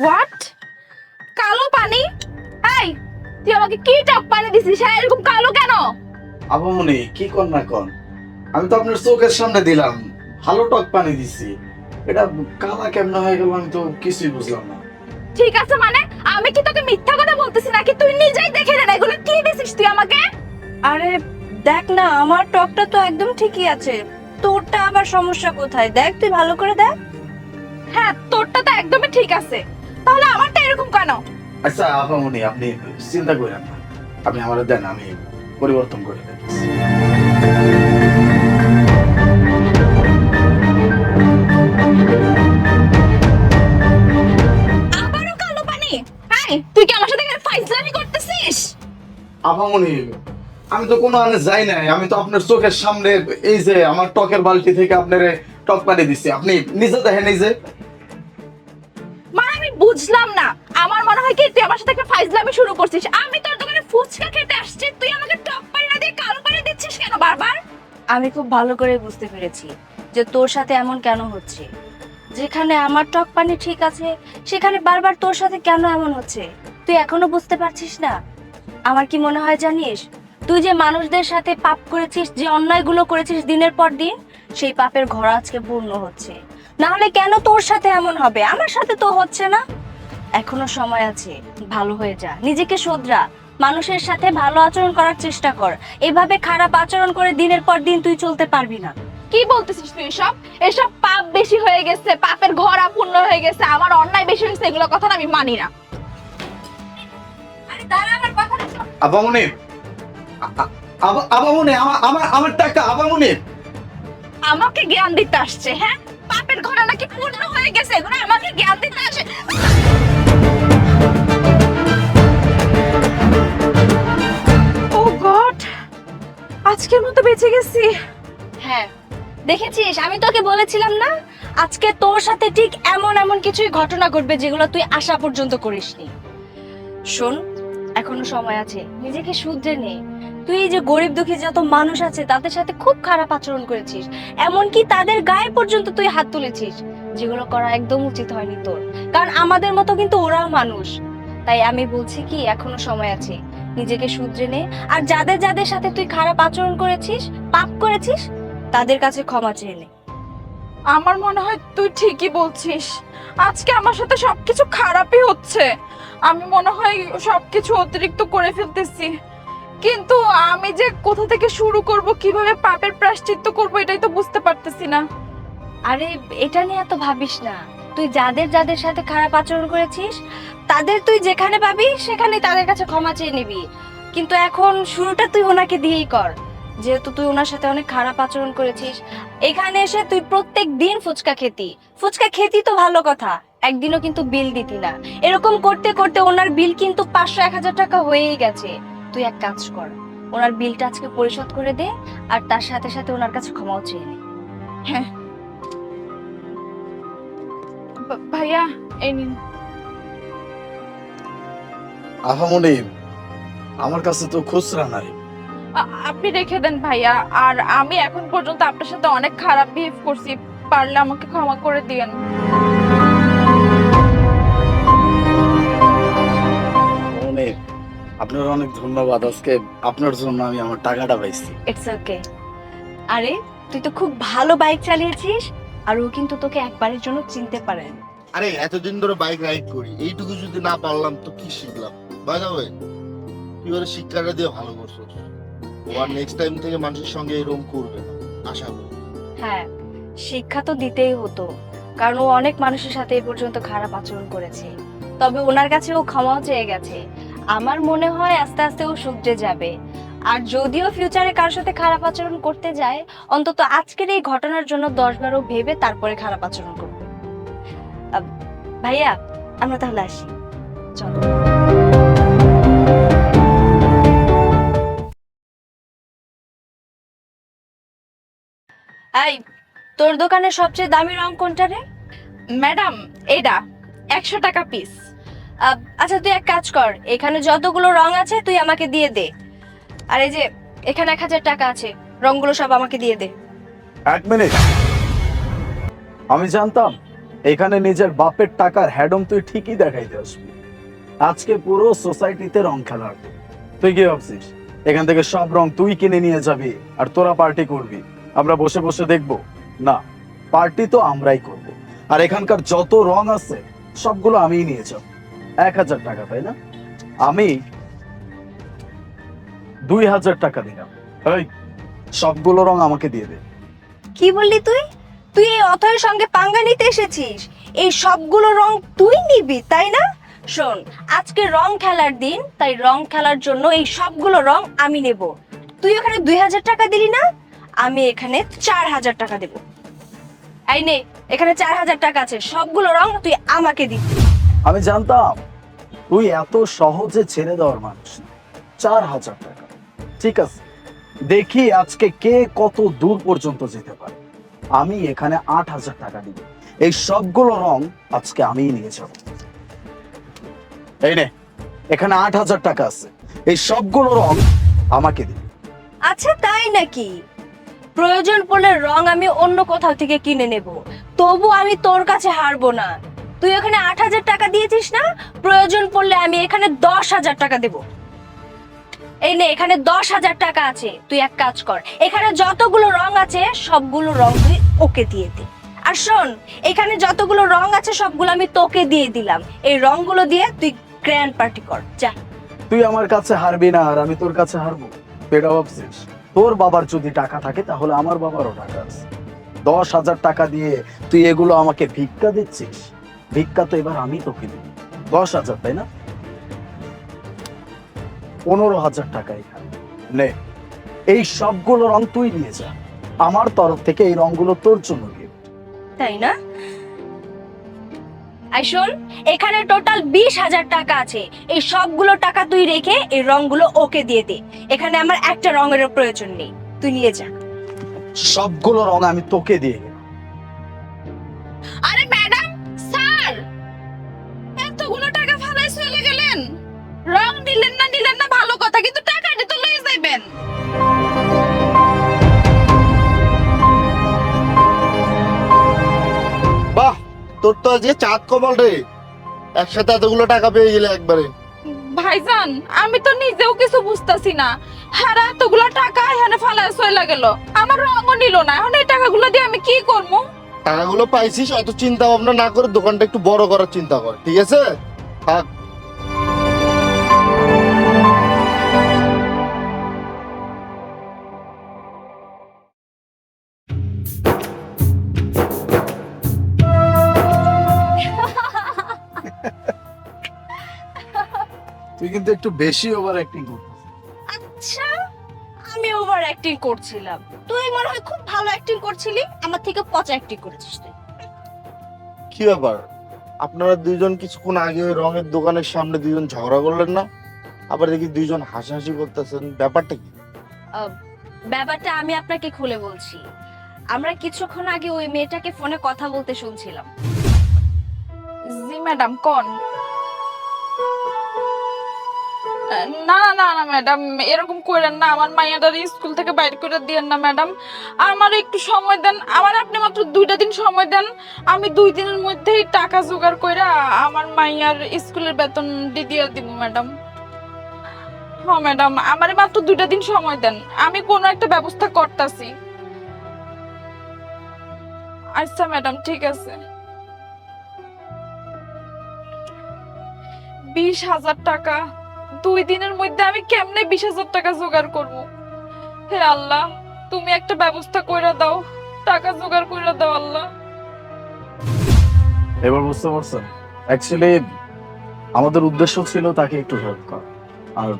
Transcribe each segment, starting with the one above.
What কালো পানি? এই তুই আমাকে কি টক পানি দিছিস? হ্যাঁ এরকম কালো কেন? আপামনি কি কর না কর। আমি তো আপনার চোখের সামনে দিলাম। ভালো টক পানি দিছি। এটা কালা কেমন হয়ে গেল আমি তো কিছুই বুঝলাম না। ঠিক আছে মানে? আমি কি তোকে মিথ্যা কথা বলতেছি নাকি? তুই নিজেই দেখে নে এগুলো কি দিছিস তুই আমাকে? আরে দেখ না আমার টকটা তো একদম ঠিকই আছে। তোরটা আবার সমস্যা কোথায়? দেখ তুই ভালো করে দেখ। হ্যাঁ তোরটা তো একদমই ঠিক আছে। তাহলে আমারটা এরকম কেন? আচ্ছা আপামনি আপনি চিন্তা করেন না। আপনি আমার দেন আমি পরিবর্তন করে দিচ্ছি আবারও কালো পানি? এই তুই কি আমার সাথে এখানে ফাইজলামি করতেছিস? আপামনি আমি তো কোনো আনে যাই নাই। আমি তো আপনার চোখের সামনে এই যে আমার টকের বালতি থেকে আপনার টক পানি দিচ্ছি। আপনি নিজে দেখেন এই যে। বুঝলাম না। আমার মনে হয় কি, তুই আমার সাথে একটা ফাইজলামি শুরু করছিস। আমি তোর দোকানে ফুচকা খেতে আসছি, তুই আমাকে টক পানি না দিয়ে কালো পানি দিচ্ছিস কেন বারবার? আমি খুব ভালো করে বুঝতে পেরেছি যে তোর সাথে এমন কেন হচ্ছে। যেখানে আমার টক পানি ঠিক আছে, সেখানে বারবার তোর সাথে কেন এমন হচ্ছে? তুই এখনও বুঝতে পারছিস না? আমার কি মনে হয় জানিস, তুই যে মানুষদের সাথে পাপ করেছিস, যে অন্যায়গুলো করেছিস দিনের পর দিন, সেই পাপের ঘর আজকে পূর্ণ হচ্ছে। না হলে কেন তোর সাথে এমন হবে? আমার সাথে তো হচ্ছে না। এখনও সময় আছে ভালো হয়ে যা। নিজেকে শোধরা। মানুষের সাথে ভালো আচরণ করার চেষ্টা কর। এভাবে খারাপ আচরণ করে দিনের পর দিন তুই চলতে পারবি না। কি বলতেছিস তুই এসব? এসব পাপ বেশি হয়ে গেছে পাপের ঘর আপূর্ণ হয়ে গেছে আমার অন্যায় বেশি হয়েছে এগুলো কথা আমি মানি না। আমার আমার টাকা আমাকে জ্ঞান দিতে আসছে হ্যাঁ? পাপের ঘরে নাকি পূর্ণ হয়ে গেছে? এগুলো আমাকে জ্ঞান দিতে আসে। ও গড আজকের মতো বেঁচে গেছি। হ্যাঁ দেখেছিস? আমি তোকে বলেছিলাম না আজকে তোর সাথে ঠিক এমন এমন কিছুই ঘটনা ঘটবে যেগুলো তুই আশা পর্যন্ত করিসনি। শোন এখনও সময় আছে নিজেকে শুধরে নে। তুই যে গরিব দুঃখী যত মানুষ আছে, তাদের সাথে খুব খারাপ আচরণ করেছিস। এমনকি তাদের গায়ে পর্যন্ত তুই হাত তুলেছিস, যেগুলো করা একদম উচিত হয়নি তোর। কারণ আমাদের মতো কিন্তু ওরাও মানুষ। তাই আমি বলছি কি, এখনও সময় আছে। নিজেকে শুধরে নে। আর যাদের যাদের সাথে তুই খারাপ আচরণ করেছিস, পাপ করেছিস, তাদের কাছে ক্ষমা চেয়ে নে। আমার মনে হয় তুই ঠিকই বলছিস। আজকে আমার সাথে সবকিছু খারাপই হচ্ছে। আমি মনে হয় সবকিছু অতিরিক্ত করে ফেলতেছি। কিন্তু আমি যে কোথা থেকে শুরু করব, কীভাবে পাপের প্রায়শ্চিত্ত করব, এটাই তো বুঝতে পারতেছি না। আরে, এটা নিয়ে এত ভাবিস না। তুই যাদের যাদের সাথে খারাপ আচরণ করেছিস, তাদের তুই যেখানে পাবি সেখানে তাদের কাছে ক্ষমা চেয়ে নিবি। কিন্তু এখন শুরুটা তুই ওনাকে দিয়েই কর। যেহেতু তুই ওনার সাথে অনেক খারাপ আচরণ করেছিস, এখানে এসে তুই প্রত্যেক দিন ফুচকা খেতি। ফুচকা খেতি তো ভালো কথা, একদিনও কিন্তু বিল দিতি না। এরকম করতে করতে ওনার বিল কিন্তু পাঁচশো, এক হাজার টাকা হয়েই গেছে। তুই এক কাজ কর ওনার বিলটা আজকে পরিশোধ করে দে আর তার সাথে সাথে ওনার কাছে ক্ষমাও চেয়ে নে। ভা- ভাইয়া এই নিন। আমার কাছে তো খুচরা নাই। আপনি রেখে দেন ভাইয়া আর আমি এখন পর্যন্ত আপনার সাথে অনেক খারাপ বিহেভ করছি পারলে আমাকে ক্ষমা করে দিয়েন। আপনার অনেক ধন্যবাদ। আজকে আপনার জন্য আমি আমার টাকাটা পাইছি। ইটস ওকে আরে তুই তো খুব ভালো বাইক চালিয়েছিস আর ও কিন্তু তোকে একবারের জন্য চিনতে পারে আরে এতদিন ধরে বাইক রাইড করি এইটুকু যদি না পারলাম তো কি শিখলাম? ওয়ে তুই ওর শিক্ষাটা দিয়ে ভালো করছিস। ও আর নেক্সট টাইম থেকে মানুষের সঙ্গে এরকম করবে না আশা করি। হ্যাঁ শিক্ষা তো দিতেই হতো কারণ ও অনেক মানুষের সাথে এ পর্যন্ত খারাপ আচরণ করেছে। তবে ওনার কাছে ও ক্ষমাও চেয়ে গেছে। আমার মনে হয় আস্তে আস্তে ও শুধরে যাবে। আর যদিও ফিউচারে কারোর সাথে খারাপ আচরণ করতে যায়, অন্তত আজকের এই ঘটনার জন্য দশ বারও ভেবে তারপরে খারাপ আচরণ করবে। ভাইয়া, আমরা তাহলে আসি। চলো। এই, তোর দোকানের সবচেয়ে দামি রং কোনটা রে? ম্যাডাম এটা একশো টাকা পিস আচ্ছা তুই এক কাজ কর। এখানে যতগুলো রং আছে, তুই আমাকে দিয়ে দে। আর এই যে, এখানে এক হাজার টাকা আছে, রংগুলো সব আমাকে দিয়ে দে। এক মিনিট। আমি জানতাম, এখানে নিজের বাপের টাকার হ্যাডম তুই ঠিকই দেখাইতে আসবি। আজকে পুরো সোসাইটিতে রং খেলা তুই কি ভাবছিস? এখান থেকে সব রং তুই কিনে নিয়ে যাবি, আর তোরা পার্টি করবি। আমরা বসে বসে দেখব। না, পার্টি তো আমরাই করব। আর এখানকার যত রং আছে, সবগুলো আমিই নিয়ে যাব। এক হাজার টাকা, তাই না? আমি দুই হাজার টাকা দিলাম। সবগুলো রং আমাকে দিয়ে দে। কি বললি তুই? তুই এই অথয়ের সঙ্গে পাঙ্গা নিতে এসেছিস? এই সবগুলো রং তুই নিবি, তাই না? শোন, আজকে রং খেলার দিন, তাই রং খেলার জন্য এই সবগুলো রং আমি নেব। তুই ওখানে দুই হাজার টাকা দিলি না? আমি এখানে চার হাজার টাকা দেব। এই নে, এখানে চার হাজার টাকা আছে। সবগুলো রং তুই আমাকে দিবি। আমি জানতাম, তুই এত সহজে ছেড়ে দেওয়ার মানুষ চার হাজার টাকা। ঠিক আছে? দেখি আজকে কে কত দূর পর্যন্ত যেতে পারে। আমি এখানে আট হাজার টাকা দিব। এই সবগুলো রং আজকে আমিই নিয়ে যাব। এই নে, এখানে আট হাজার টাকা আছে। এই সবগুলো রং আমাকে দিবি আচ্ছা তাই নাকি? প্রয়োজন পড়লে রং আমি অন্য কোথাও থেকে কিনে নেব। তবু আমি তোর কাছে হারবো না। তুই এখানে আট হাজার টাকা দিয়েছিস না? প্রয়োজন পড়লে আমি এখানে দশ হাজার টাকা দেব। এই নে, এখানে দশ হাজার টাকা আছে। তুই এক কাজ কর, এখানে যতগুলো রং আছে, সবগুলো রং তুই ওকে দিয়ে দে। আর শোন, এখানে যতগুলো রং আছে, সবগুলো আমি তোকে দিয়ে দিলাম। এই রংগুলো দিয়ে তুই গ্র্যান্ড পার্টি কর, যা। তুই আমার কাছে হারবি না, আর আমি তোর কাছে হারবো। এটা ভাবছিস তোর বাবার যদি টাকা থাকে, তাহলে আমার বাবারও টাকা আছে। দশ হাজার টাকা দিয়ে তুই এগুলো আমাকে ভিক্ষা দিচ্ছিস? ভিক্ষা তো এবার আমি তোকে দিই দশ হাজার তাই না? পনেরো হাজার টাকা এখানে। নে এই সবগুলো রং তুই নিয়ে যা। আমার তরফ থেকে এই রংগুলো তোর জন্য। তাই না? আই শোন এখানে টোটাল বিশ হাজার টাকা আছে। এই সবগুলো টাকা তুই রেখে এই রংগুলো ওকে দিয়ে দে। এখানে আমার একটা রঙের প্রয়োজন নেই। তুই নিয়ে যা। সবগুলো রং আমি তোকে দিয়ে তোর তো আজকে চাঁদ কমল রে। একসাথে এতগুলো টাকা পেয়ে গেলে একবারে। ভাইজান আমি তো নিজেও কিছু বুঝতাছি না। হ্যাঁ এতগুলো টাকা এখানে ফালাই চলে গেল। আমার রঙও নিল না। এখন এই টাকাগুলো দিয়ে আমি কি করব? টাকাগুলো পাইছিস অত চিন্তা ভাবনা না করে দোকানটা একটু বড় করার চিন্তা কর ঠিক আছে? থাক। তুই কিন্তু একটু বেশি ওভার অ্যাক্টিং করছিস আচ্ছা আমি ওভার অ্যাক্টিং করছিলাম। তুই মনে হয় খুব ভালো অ্যাক্টিং করছিলি আমার থেকে পচা অ্যাক্টিং করেছিস তুই। কি ব্যাপার? আপনারা দুইজন কিছুক্ষণ আগে ওই রঙের দোকানের সামনে দুইজন ঝগড়া করলেন না? আবার দেখি দুইজন হাসাহাসি করতেছেন। ব্যাপারটা কি? ব্যাপারটা আমি আপনাকে খুলে বলছি। আমরা কিছুক্ষণ আগে ওই মেয়েটাকে ফোনে কথা বলতে শুনছিলাম। জি ম্যাডাম কোন? না না না না ম্যাডাম এরকম করেন না, আমার মাইয়াটার স্কুল থেকে বাইর করে দিয়েন না ম্যাডাম আমার একটু সময় দেন, আমার আপনি মাত্র দুইটা দিন সময় দেন, আমি দুই দিনের মধ্যেই টাকা জোগাড় কইরা আমার মাইয়ার স্কুলের বেতন দিয়ে দিব ম্যাডাম হ্যাঁ ম্যাডাম আমার মাত্র দুইটা দিন সময় দেন, আমি কোনো একটা ব্যবস্থা করতেছি। আচ্ছা ম্যাডাম ঠিক আছে। বিশ হাজার টাকা। দুই দিনের মধ্যে আমি কেমনে বিশ হাজার টাকা জোগাড় করব? হে আল্লাহ, তুমি একটা ব্যবস্থা কইরা দাও, টাকা জোগাড় কইরা দাও আল্লাহ। এবার বুঝতে পারছেন? অ্যাকচুয়ালি আমাদের উদ্দেশ্য ছিল তাকে একটু হেল্প করা। আর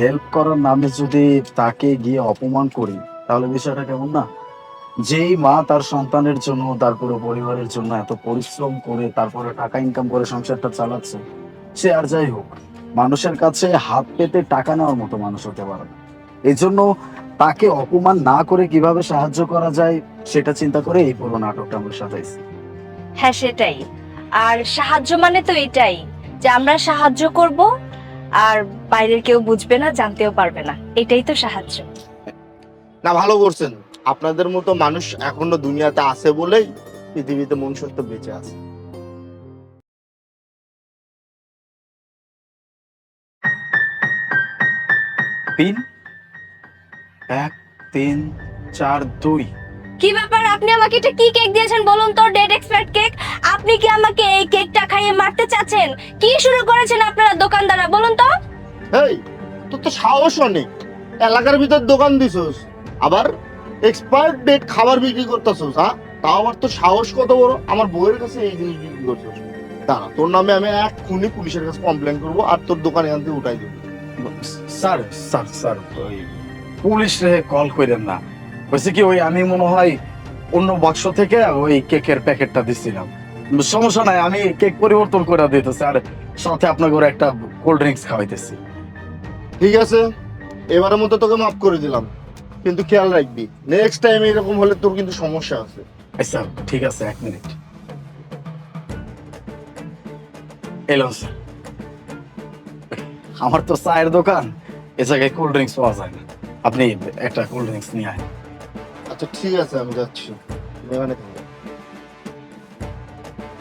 হেল্প করার নামে যদি তাকে গিয়ে অপমান করি, তাহলে বিষয়টা কেমন না? যেই মা তার সন্তানের জন্য তার পুরো পরিবারের জন্য এত পরিশ্রম করে, তারপরে টাকা ইনকাম করে সংসারটা চালাচ্ছে, সে আর যাই হোক মানুষের কাছে হাত পেতে টাকা নেওয়ার মতো মানুষ হতে পারে না। এই জন্য তাকে অপমান না করে কীভাবে সাহায্য করা যায় সেটা চিন্তা করে এই পুরো নাটকটা আমরা সাজাইছি। হ্যাঁ সেটাই। আর সাহায্য মানে তো এটাই যে আমরা সাহায্য করব আর বাইরের কেউ বুঝবে না জানতেও পারবে না। এটাই তো সাহায্য। না ভালো করছেন। আপনাদের মতো মানুষ এখনও দুনিয়াতে আছে বলেই পৃথিবীতে মনুষ্যত্ব বেঁচে আছে। পিন এক তিন চার দুই। কি ব্যাপার? আপনি আমাকে এটা কি কেক দিয়েছেন বলুন তো ডেট এক্সপায়ার্ড কেক? আপনি কি আমাকে এই কেকটা খাইয়ে মারতে চাচ্ছেন? কি শুরু করেছেন আপনারা দোকানদাররা বলুন তো? এই তোর তো সাহস অনেক। এলাকার ভিতর দোকান দিছস আবার এক্সপায়ার্ড ডেট খাবার বিক্রি করতেছস হ্যাঁ? তাও আবার তোর সাহস কত বড়? আমার বউয়ের কাছে এই জিনিস বিক্রি করছস। দাঁড়া তোর নামে আমি এক খুনি পুলিশের কাছে কমপ্লেন করব আর তোর দোকান থেকে উঠাই দেবো। স্যার স্যার স্যার ওই পুলিশে কল করেন না। হয়েছে কি ওই আমি মনে হয় অন্য বাক্স থেকে ওই কেকের প্যাকেটটা দিছিলাম। সমস্যা নাই আমি কেক পরিবর্তন করে দিতেছি। আর সাথে আপনাকে একটা কোল্ড ড্রিঙ্কস খাওয়াইতেছি। ঠিক আছে এবারের মতো তোকে মাফ করে দিলাম। কিন্তু খেয়াল রাখবি নেক্সট টাইম এরকম হলে তোর কিন্তু সমস্যা আছে। আচ্ছা ঠিক আছে এক মিনিট এলাম স্যার। আমার তো চায়ের দোকান এ জায়গায় কোল্ড ড্রিঙ্কস পাওয়া যায় না। আপনি একটা কোল্ড ড্রিঙ্কস নিয়ে আয়। আচ্ছা ঠিক আছে আমি যাচ্ছি। এখানে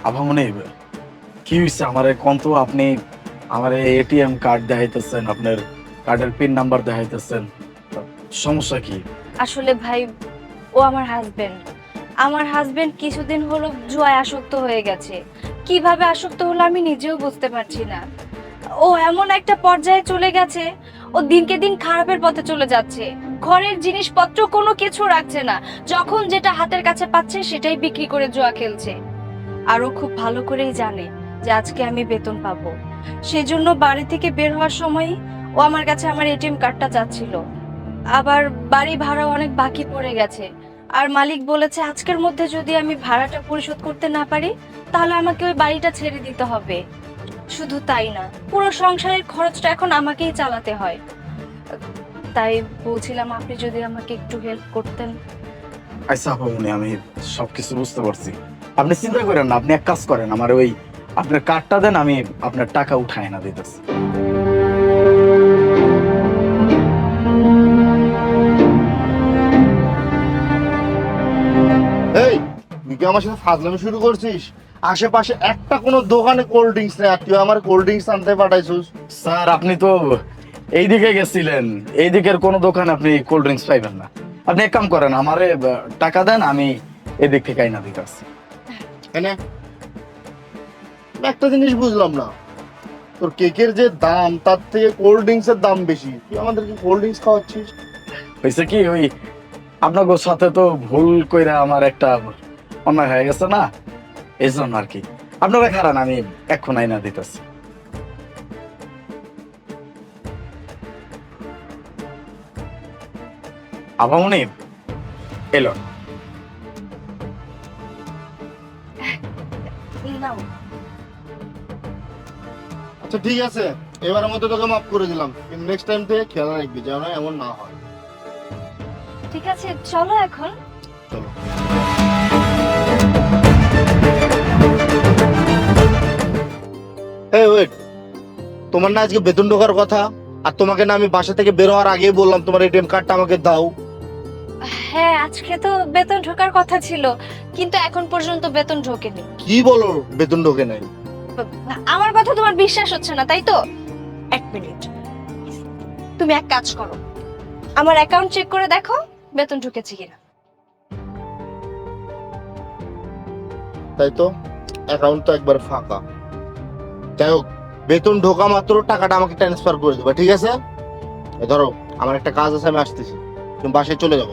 আবার মনে কি হয়েছে আমার কোন তো আপনি আমার এটিএম কার্ড দেখাইতেছেন আপনার কার্ডের পিন নাম্বার দেখাইতেছেন। সমস্যা কি? আসলে ভাই ও আমার হাজবেন্ড আমার হাজবেন্ড কিছুদিন হলো জুয়ায় আসক্ত হয়ে গেছে। কীভাবে আসক্ত হলো আমি নিজেও বুঝতে পারছি না। ও এমন একটা পর্যায়ে চলে গেছে, ও দিনকে দিন খারাপের পথে চলে যাচ্ছে। ঘরের জিনিসপত্র কোনো কিছু রাখছে না। যখন যেটা হাতের কাছে পাচ্ছে সেটাই বিক্রি করে জুয়া খেলছে। আর ও খুব ভালো করেই জানে যে আজকে আমি বেতন পাবো। সেজন্য বাড়ি থেকে বের হওয়ার সময় ও আমার কাছে আমার এটিএম কার্ডটা চাচ্ছিল। আবার বাড়ি ভাড়া অনেক বাকি পড়ে গেছে। আর মালিক বলেছে, আজকের মধ্যে যদি আমি ভাড়াটা পরিশোধ করতে না পারি, তাহলে আমাকে ওই বাড়িটা ছেড়ে দিতে হবে। শুধু তাই না পুরো সংসারের খরচটা এখন আমাকেই চালাতে হয়। তাই বলছিলাম আপনি যদি আমাকে একটু হেল্প করতেন। আচ্ছা আপনি আমি সবকিছু বুঝতে পারছি। আপনি চিন্তা করেন না আপনি এক কাজ করেন আমার ওই আপনার কার্ডটা দেন আমি আপনার টাকা উঠায় না দিতেছি। এই তুই কি আমার সাথে ফাজলামি শুরু করছিস? আশেপাশে একটা কোনো দোকানে কোল্ড ড্রিঙ্কস নেই। আর তুই আমার কোল্ড ড্রিঙ্কস আনতে পাঠাইছিস। স্যার আপনি তো এইদিকে গেছিলেন। এই দিকের কোনো দোকানে আপনি কোল্ড ড্রিঙ্কস পাইবেন না। আপনি এক কাম করেন আমারে টাকা দেন আমি এদিক থেকে আইনা এনে আমি একটা জিনিস বুঝলাম না। তোর কেকের যে দাম তার থেকে কোল্ড ড্রিঙ্কস এর দাম বেশি। তুই আমাদেরকে কোল্ড ড্রিঙ্কস খাওয়াচ্ছিস? হয়েছে কি ওই আপনার সাথে তো ভুল কইরা আমার একটা অন্যায় হয়ে গেছে না? এই জন্য আর কি। আপনারা খারান আমি এখন আইনা দিতেছি। আবামনি এলো। নাও আচ্ছা ঠিক আছে। এবারের মতো তোকে মাফ করে দিলাম কিন্তু নেক্সট টাইম থেকে খেয়াল রাখবি যেন এমন না হয়। ঠিক আছে চলো এখন। চলো। এই ওয়েট তোমার না আজকে বেতন ঢোকার কথা আর তোমাকে না আমি বাসা থেকে বের হওয়ার আগেই বললাম তোমার এটিএম কার্ডটা আমাকে দাও। হ্যাঁ আজকে তো বেতন ঢোকার কথা ছিল কিন্তু এখন পর্যন্ত বেতন ঢোকেনি। কি বলো বেতন ঢোকে নাই? আমার কথা তোমার বিশ্বাস হচ্ছে না তাই তো? এক মিনিট। তুমি এক কাজ করো আমার অ্যাকাউন্ট চেক করে দেখো বেতন ঢুকেছে কিনা। তাই তো? অ্যাকাউন্ট তো একবার ফাঁকা। যাই হোক, বেতন ঢোকা মাত্র টাকাটা আমাকে ট্রান্সফার করে দেবে, ঠিক আছে? ধরো, আমার একটা কাজ আছে, আমি আসতেছি। তুমি বাসায় চলে যাব।